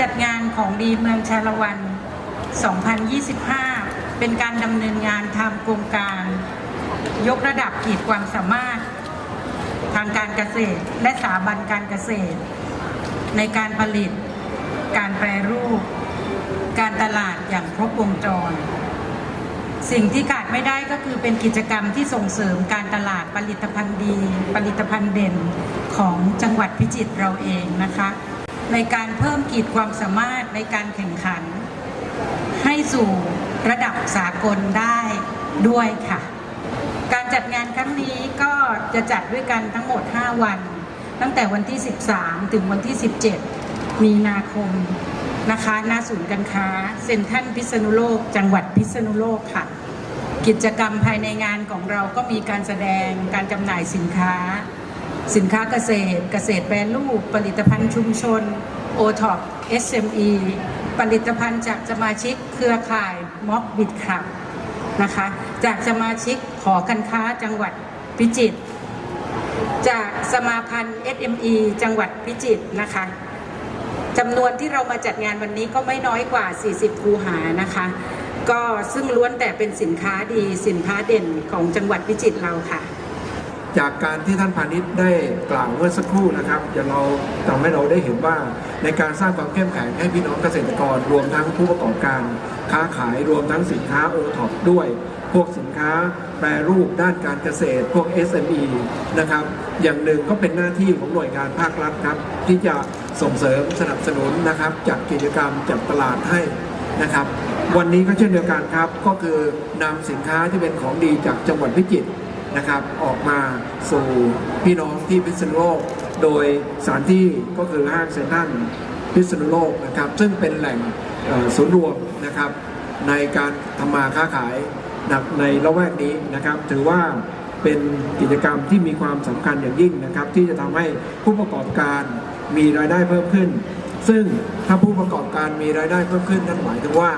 จัดงานของดีเมืองชาละวัน 2025 เป็นการดำเนินงานทำโครงการ ยกระดับขีดความสามารถ ทางการเกษตรและสถาบันการเกษตร ในการผลิต การแปรรูป การตลาดอย่างครบวงจร สิ่งที่ขาดไม่ได้ก็คือเป็นกิจกรรมที่ส่งเสริมการตลาดผลิตภัณฑ์ดี ผลิตภัณฑ์เด่นของจังหวัดพิจิตรเราเองนะคะ ในการเพิ่มขีดความสามารถในการแข่งขัน ให้สู่ระดับสากลได้ด้วยค่ะ การจัดงานครั้งนี้ก็จะจัดด้วยกันทั้งหมด 5 วัน ตั้งแต่วันที่ 13 ถึงวันที่ 17 มีนาคมนะคะหน้าศูนย์การค้าเซ็นทรัลพิษณุโลก จังหวัดพิษณุโลกค่ะ กิจกรรมภายในงานของเราก็มีการแสดงการจำหน่ายสินค้า สินค้าเกษตร เกษตรแปรรูป ผลิตภัณฑ์ชุมชน o t o p SME ผลิตภัณฑ์จากสมาชิกเครือข่ายม็อบบิดครับนะคะ จากสมาชิกหอการค้าจังหวัดพิจิตร จากสมาพันธ์ SME จังหวัดพิจิตรนะคะจำนวนที่เรามาจัดงานวันนี้ก็ไม่น้อยกว่า 40 คูหานะคะ ก็ซึ่งล้วนแต่เป็นสินค้าดีสินค้าเด่นของจังหวัดพิจิตรเราค่ะ จากการที่ท่านพาณิชย์ได้กล่าวเมื่อสักครู่นะครับจะเราทำให้เราได้เห็นว่าในการสร้างความเข้มแข็งให้พี่น้องเกษตรกร รวมทั้งผู้ประกอบการค้าขายรวมทั้งสินค้าโอท็อปด้วย พวกสินค้าแปรรูปด้านการเกษตร พวก SME นะครับ อย่างหนึ่งก็เป็นหน้าที่ของหน่วยงานภาครัฐครับ ที่จะส่งเสริมสนับสนุนนะครับจัดกิจกรรมจัดตลาดให้นะครับ วันนี้ก็เช่นเดียวกันครับก็คือนำสินค้าที่เป็นของดีจากจังหวัดพิจิตร นะครับออกมาสู่พี่น้องที่พิษณุโลก โดยสถานที่ก็คือห้างเซ็นทรัลพิษณุโลกนะครับซึ่งเป็นแหล่งเอ่อศูนย์รวมนะครับในการทำมาค้าขายนะในละแวกนี้นะครับ ถือว่าเป็นกิจกรรมที่มีความสำคัญอย่างยิ่งนะครับ ที่จะทำให้ผู้ประกอบการมีรายได้เพิ่มขึ้น ซึ่งถ้าผู้ประกอบการมีรายได้เพิ่มขึ้นนั่นหมายถึงว่า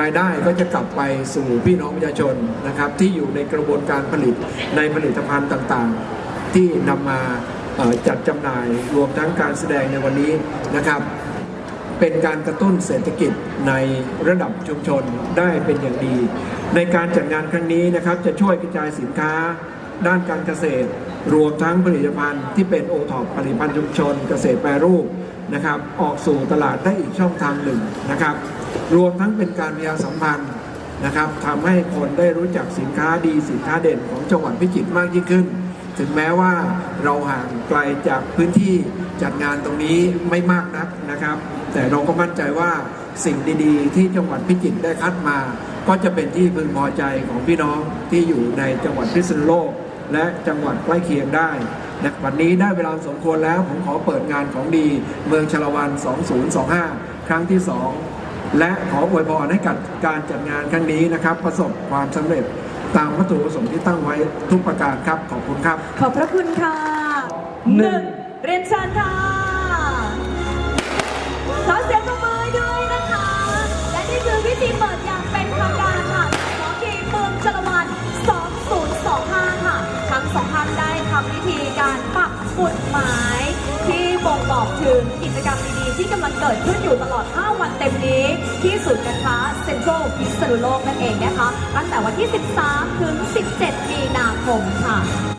รายได้ก็จะกลับไปสู่พี่น้องประชาชนนะครับ ที่อยู่ในกระบวนการผลิตในผลิตภัณฑ์ต่างๆ ที่นำมาจัดจำหน่ายรวมทั้งการแสดงในวันนี้นะครับ เป็นการกระตุ้นเศรษฐกิจในระดับชุมชนได้เป็นอย่างดี ในการจัดงานครั้งนี้นะครับจะช่วยกระจายสินค้าด้านการเกษตร รวมทั้งผลิตภัณฑ์ที่เป็นโอทอปผลิตภัณฑ์ชุมชน เกษตรแปรรูป นะครับออกสู่ตลาดได้อีกช่องทางหนึ่งนะครับ รวมทั้งเป็นการประชาสัมพันธ์นะครับทำให้คนได้รู้จักสินค้าดีสินค้าเด่นของจังหวัดพิจิตรมากยิ่งขึ้น ถึงแม้ว่าเราห่างไกลจากพื้นที่จัดงานตรงนี้ไม่มากนักนะครับ แต่เราก็มั่นใจว่าสิ่งดีๆ ที่จังหวัดพิจิตรได้คัดมา ก็จะเป็นที่พึงพอใจของพี่น้องที่อยู่ในจังหวัดพิษณุโลก และจังหวัดใกล้เคียงได้นะวันนี้ได้เวลาสมควรแล้วผมขอเปิดงานของดี เมืองชลวัน 2025 ครั้งที่ 2 และขออวยพรให้กับการจัดงานครั้งนี้นะครับ ประสบความสำเร็จตามวัตถุประสงค์ที่ตั้งไว้ทุกประการครับ ขอบคุณครับ ขอบพระคุณค่ะหนึ่งเรียนเชิญค่ะขอเสียงปรบมือ ได้ทำพิธีการปักปุดหมายที่บ่งบอกถึงกิจกรรมดีๆ ที่กำลังเกิดขึ้นอยู่ตลอด 5 วันเต็มนี้ ที่ศูนย์การค้าเซ็นทรัลพิษณุโลกนั่นเองนะคะ ตั้งแต่วันที่ 13 ถึง 17 มีนาคมค่ะ